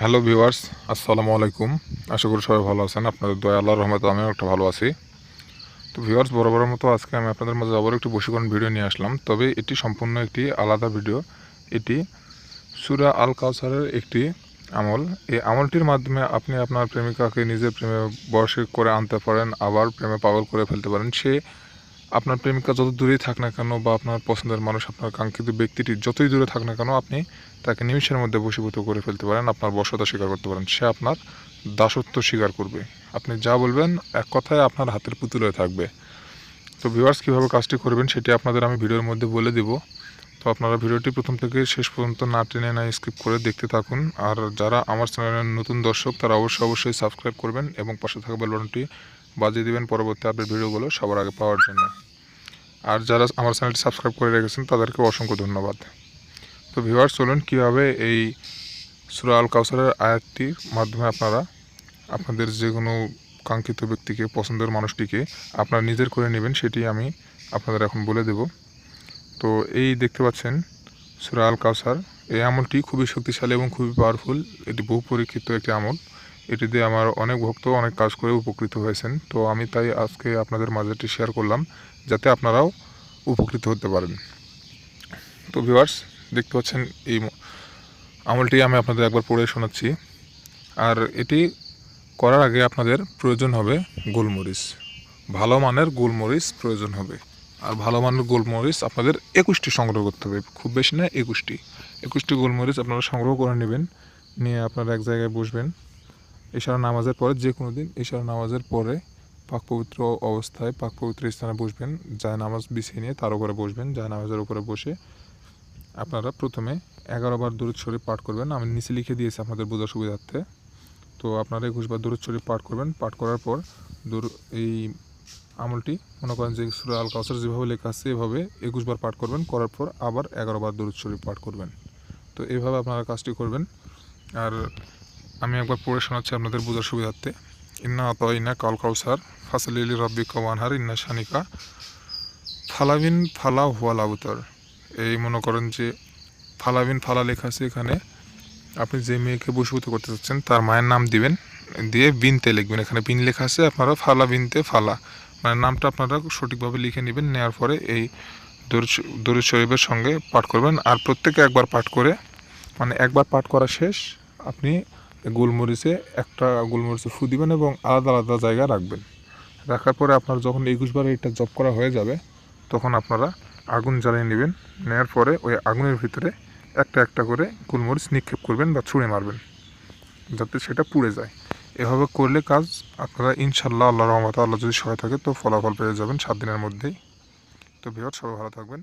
Hello viewers, আসসালামু আলাইকুম। আশা করি সবাই ভালো আছেন। আপনাদের দয়া, আল্লাহর রহমতে আমিও একটা ভালো আছি। তো ভিউয়ার্স, বরাবরের মতো আজকে আমি আপনাদের মাঝে আবার একটি বশীকরণ ভিডিও নিয়ে আসলাম। তবে এটি সম্পূর্ণ একটি আলাদা ভিডিও। এটি সুরা আল কাউসারের একটি আমল। এই আমলটির মাধ্যমে আপনি আপনার প্রেমিকাকে নিজের প্রেমে বয়সে করে আনতে পারেন, আবার প্রেমে পাগল করে ফেলতে পারেন। সে আপনার প্রেমিকা যত দূরেই থাক না কেন বা আপনার পছন্দের মানুষ, আপনার কাঙ্ক্ষিত ব্যক্তিটি যতই দূরে থাক না কেন, আপনি তাকে নিমিষের মধ্যে বশীভূত করে ফেলতে পারেন, আপনার বশতা স্বীকার করতে পারেন, সে আপনার দাসত্ব স্বীকার করবে। আপনি যা বলবেন এক কথায় আপনার হাতের পুতুল হয়ে থাকবে। তো ভিউয়ার্স কীভাবে কাজটি করবেন সেটি আপনাদের আমি ভিডিওর মধ্যে বলে দিব। তো আপনারা ভিডিওটি প্রথম থেকে শেষ পর্যন্ত না টেনে না স্কিপ করে দেখতে থাকুন। আর যারা আমার চ্যানেলের নতুন দর্শক, তারা অবশ্যই অবশ্যই সাবস্ক্রাইব করবেন এবং পাশে থাকা বেল বাটনটি বাজিয়ে দিবেন পরবর্তী আপডেট ভিডিওগুলো সবার আগে পাওয়ার জন্য। আর যারা আমার চ্যানেলটি সাবস্ক্রাইব করে রেখেছেন, তাদেরকে অসংখ্য ধন্যবাদ। তো ভিউয়ার্স, চলুন কীভাবে এই সুরা আল কাউসারের আয়াতটির মাধ্যমে আপনারা আপনাদের যে কোনো কাঙ্ক্ষিত ব্যক্তিকে, পছন্দের মানুষটিকে আপনারা নিজের করে নেবেন, সেটি আমি আপনাদের এখন বলে দেব। তো এই দেখতে পাচ্ছেন সুরা আল কাউসার এই আমলটি খুবই শক্তিশালী এবং খুবই পাওয়ারফুল এটি বহু পরীক্ষিত একটি আমল। এটি দিয়ে আমার অনেক ভক্ত অনেক কাজ করে উপকৃত হয়েছেন। তো আমি তাই আজকে আপনাদের মাঝে এটি শেয়ার করলাম। যাতে আপনারাও উপকৃত হতে পারেন। তো ভিউয়ার্স দেখতে পাচ্ছেন এই আমলটি আমি আপনাদের একবার পড়ে শোনাচ্ছি। আর এটি করার আগে আপনাদের প্রয়োজন হবে গোলমরিচ। ভালো মানের গোলমরিচ প্রয়োজন হবে। আর ভালো মানের গোলমরিচ আপনাদের একুশটি সংগ্রহ করতে হবে। খুব বেশি না, একুশটি। একুশটি গোলমরিচ আপনারা সংগ্রহ করে নেবেন, নিয়ে আপনারা এক জায়গায় বসবেন। এছাড়া নামাজের পরে যে কোনো দিন এছাড়া নামাজের পরে পাক পবিত্র অবস্থায় পাক পবিত্র স্থানে বসবেন যায় নামাজ বিছিয়ে নিয়ে তার উপরে বসবেন যায় নামাজের উপরে বসে আপনারা প্রথমে এগারো বার দূরত শরীফ পাঠ করবেন। আমি নিচে লিখে দিয়েছি আপনাদের বোঝার সুবিধার্থে। তো আপনারা একুশ বার দূরত শরীফ পাঠ করবেন। পাঠ করার পর দূর, এই আমলটি, মনে করেন যে সুরা আল কাউসার যেভাবে লেখা আছে, এভাবে একুশ বার পাঠ করবেন। করার পর আবার এগারো বার দূরত শরীফ পাঠ করবেন। তো এইভাবে আপনারা কাজটি করবেন। আর আমি একবার পড়ে শোনাচ্ছি আপনাদের বোঝার সুবিধার্থে। ইন্না আতইনা কাল কাউসার ফাসলিলি রব্বি কওয়ানহার ইন্না শানিকা। ফালাবিন ফালা হুয়াল আবতার এই মনে করেন যে ফালাবিন ফালা লেখা আছে এখানে, আপনি যে মেয়েকে বশীভূত করতে চাচ্ছেন, তার মায়ের নাম দিবেন, দিয়ে বিনতে লিখবেন। এখানে বিন লেখা আছে, আপনারা ফালা বিনতে ফালা। মানে নামটা আপনারা সঠিকভাবে লিখে নেবেন নেওয়ার পরে এই দরুদ শরীফের সঙ্গে পাঠ করবেন। আর প্রত্যেকে একবার পাঠ করে মানে একবার পাঠ করা শেষ, আপনি গোলমরিচে একটা গোলমরিচে ফু দিবেন এবং আলাদা আলাদা জায়গায় রাখবেন। রাখার পরে আপনার যখন একুশবার এটা জব করা হয়ে যাবে, তখন আপনারা আগুন জ্বালিয়ে নেবেন। নেওয়ার পরে ওই আগুনের ভিতরে একটা একটা করে গোলমরিচ নিক্ষেপ করবেন বা ছুঁড়ে মারবেন, যাতে সেটা পুড়ে যায়। এভাবে করলে কাজ আপনারা ইনশাল্লাহ আল্লাহ রহমত আল্লাহ যদি সহায় থাকে, তো ফলাফল পেয়ে যাবেন সাত দিনের মধ্যেই। তো ভিওর সবাই ভালো থাকবেন।